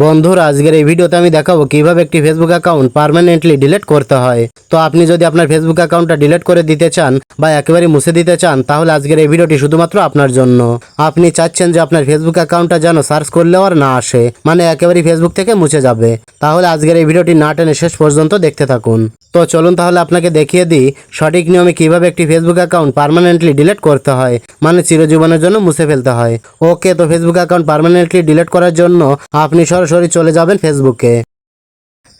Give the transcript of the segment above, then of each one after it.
বন্ধুরা, আজকের এই ভিডিওতে আমি দেখাবো কীভাবে একটি ফেসবুক অ্যাকাউন্ট পার্মানেন্টলি ডিলিট করতে হয়। তো আপনি যদি আপনার ফেসবুক অ্যাকাউন্টটা ডিলিট করে দিতে চান বা একেবারে মুছে দিতে চান, তাহলে আজকের এই ভিডিওটি শুধুমাত্র আপনার জন্য। আপনি চাচ্ছেন যে আপনার ফেসবুক অ্যাকাউন্টটা যেন সার্চ করলেও আর না আসে মানে একেবারে ফেসবুক থেকে মুছে যাবে। তাহলে আজকের এই ভিডিওটি না টেনে শেষ পর্যন্ত দেখতে থাকুন। তো চলুন তাহলে আপনাকে দেখিয়ে দিই সঠিক নিয়মে কীভাবে একটি ফেসবুক অ্যাকাউন্ট পার্মানেন্টলি ডিলিট করতে হয় মানে চিরজীবনের জন্য মুছে ফেলতে হয়। ওকে, তো ফেসবুক অ্যাকাউন্ট পার্মানেন্টলি ডিলিট করার জন্য আপনি সরাসরি চলে যাবেন ফেসবুকে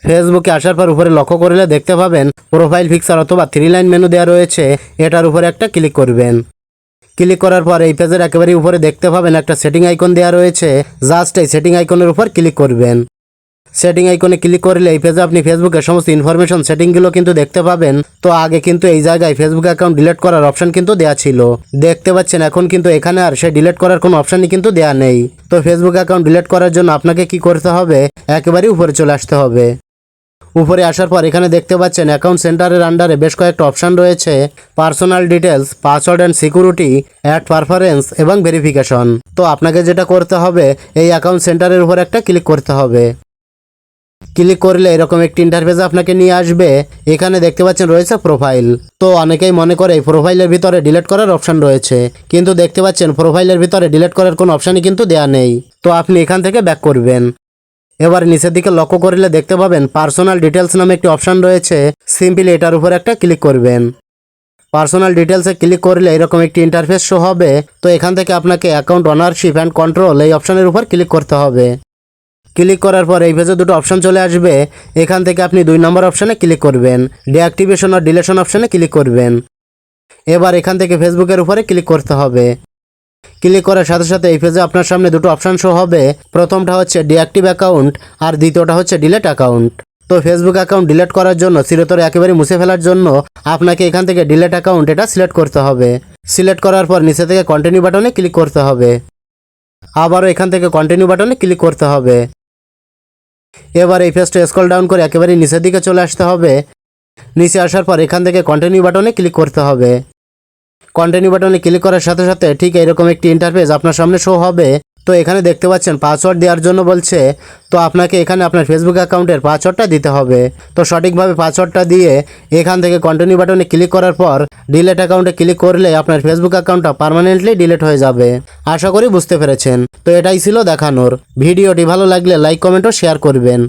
ফেসবুকে আসার পর উপরে লক্ষ্য করলে দেখতে পাবেন প্রোফাইল ফিক্সার অথবা থ্রি লাইন মেনু দেওয়া রয়েছে। এটার উপরে একটা ক্লিক করবেন। ক্লিক করার পর এই পেজের একেবারে উপরে দেখতে পাবেন একটা সেটিং আইকন দেওয়া রয়েছে। জাস্ট এই সেটিং আইকনের উপর ক্লিক করবেন। সেটিং আইকনে ক্লিক করলে এই পেজে আপনি ফেসবুকের সমস্ত ইনফরমেশন সেটিংগুলো কিন্তু দেখতে পাবেন। তো আগে কিন্তু এই জায়গায় ফেসবুক অ্যাকাউন্ট ডিলিট করার অপশন কিন্তু দেওয়া ছিল। দেখতে পাচ্ছেন, এখন কিন্তু এখানে আর সে ডিলিট করার কোনো অপশনই কিন্তু দেওয়া নেই। তো ফেসবুক অ্যাকাউন্ট ডিলিট করার জন্য আপনাকে কি করতে হবে? একেবারেই উপরে চলে আসতে হবে। উপরে আসার পর এখানে দেখতে পাচ্ছেন অ্যাকাউন্ট সেন্টারের আন্ডারে বেশ কয়েকটা অপশন রয়েছে। Personal details password and security ad preference এবং ভেরিফিকেশন তো আপনাকে যেটা করতে হবে, এই অ্যাকাউন্ট সেন্টারের উপর একটা ক্লিক করতে হবে। ক্লিক করলে এরকম একটি ইন্টারফেস আপনাকে নিয়ে আসবে। এখানে দেখতে পাচ্ছেন রয়েছে প্রোফাইল তো অনেকেই মনে করে প্রোফাইলের ভিতরে ডিলিট করার অপশন রয়েছে। কিন্তু দেখতে পাচ্ছেন প্রোফাইলের ভিতরে ডিলিট করার কোনো অপশনই কিন্তু দেয়া নেই। তো আপনি এখান থেকে ব্যাক করবেন। এবার নিচের দিকে লক্ষ্য করলে দেখতে পাবেন পার্সোনাল ডিটেলস নামে একটি অপশন রয়েছে। সিম্পলি এটার উপর একটা ক্লিক করবেন। পার্সোনাল ডিটেলসে ক্লিক করলে এরকম একটি ইন্টারফেস শো হবে। তো এখান থেকে আপনাকে অ্যাকাউন্ট অনারশিপ অ্যান্ড কন্ট্রোল এই অপশনের উপর ক্লিক করতে হবে। ক্লিক করার পর এই পেজে দুটো অপশন চলে আসবে। এখান থেকে আপনি দুই নম্বর অপশনে ক্লিক করবেন। ডিঅ্যাক্টিভেশন আর ডিলেশন অপশনে ক্লিক করবেন। এবার এখান থেকে ফেসবুকের উপরে ক্লিক করতে হবে। ক্লিক করার সাথে সাথে এই পেজে আপনার সামনে দুটো অপশন শো হবে। প্রথমটা হচ্ছে ডিঅ্যাক্টিভ অ্যাকাউন্ট আর দ্বিতীয়টা হচ্ছে ডিলেট অ্যাকাউন্ট তো ফেসবুক অ্যাকাউন্ট ডিলিট করার জন্য, চিরতরে একেবারে মুছে ফেলার জন্য আপনাকে এখান থেকে ডিলেট অ্যাকাউন্ট এটা সিলেক্ট করতে হবে। সিলেক্ট করার পর নিচে থেকে কন্টিনিউ বাটনে ক্লিক করতে হবে। আবারও এখান থেকে কন্টিনিউ বাটনে ক্লিক করতে হবে। এবার এই পেজটা স্ক্রল ডাউন করে একেবারে নিচের দিকে চলে আসতে হবে। নিচে আসার পর এখান থেকে কন্টিনিউ বাটনে ক্লিক করতে হবে। কন্টিনিউ বাটনে ক্লিক করার সাথে সাথে ঠিক এরকম একটি ইন্টারফেস আপনার সামনে শো হবে। তো এখানে দেখতে পাচ্ছেন পাসওয়ার্ড দেওয়ার জন্য বলছে, তো আপনাকে এখানে আপনার ফেসবুক অ্যাকাউন্টের পাসওয়ার্ডটা দিতে হবে। তো সঠিকভাবে পাসওয়ার্ডটা দিয়ে এখান থেকে কন্টিনিউ বাটনে ক্লিক করার পর ডিলেট অ্যাকাউন্টে ক্লিক করলে আপনার ফেসবুক অ্যাকাউন্টটা পারমানেন্টলি ডিলেট হয়ে যাবে। আশা করি বুঝতে পেরেছেন। তো এটাই ছিল দেখানোর। ভিডিওটি ভালো লাগলে লাইক কমেন্ট ও শেয়ার করবেন।